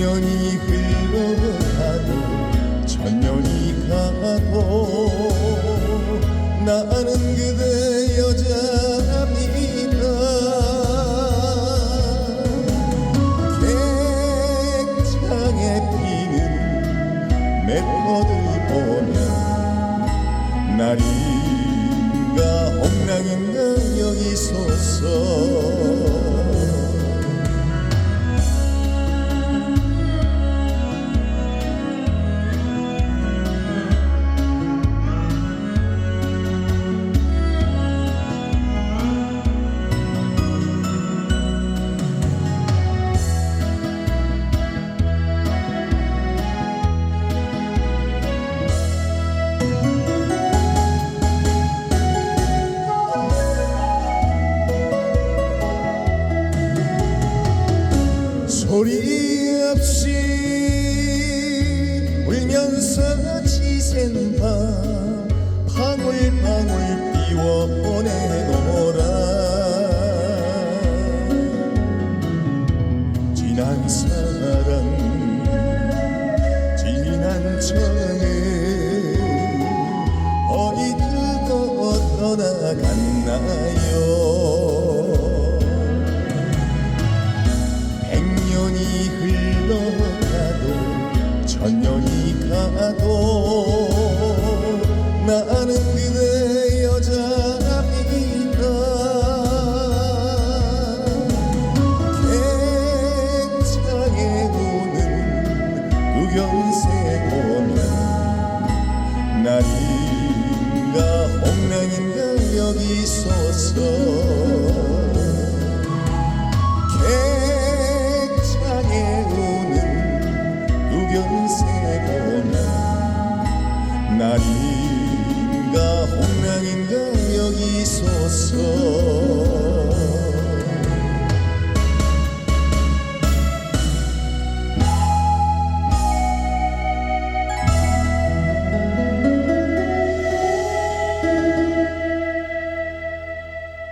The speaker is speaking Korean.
백년이 흘러가도 천년이 가도 나는 그대 여자입니다. 객창에 피는 멜로들 보면 날인가 홍랑인가 여기 솟어 소리 없이 울면서 지샌 밤 방울방울 비워 보내노라. 지난 사랑 지난 정에 어디 두고 떠나갔나요 백년이 흘러가도 천년이 가도 나는 그대 여자입니다 객창에 우경색 오면 날인가 홍랑인가 여기 솟어 날인가 홍랑인가 여기 솟어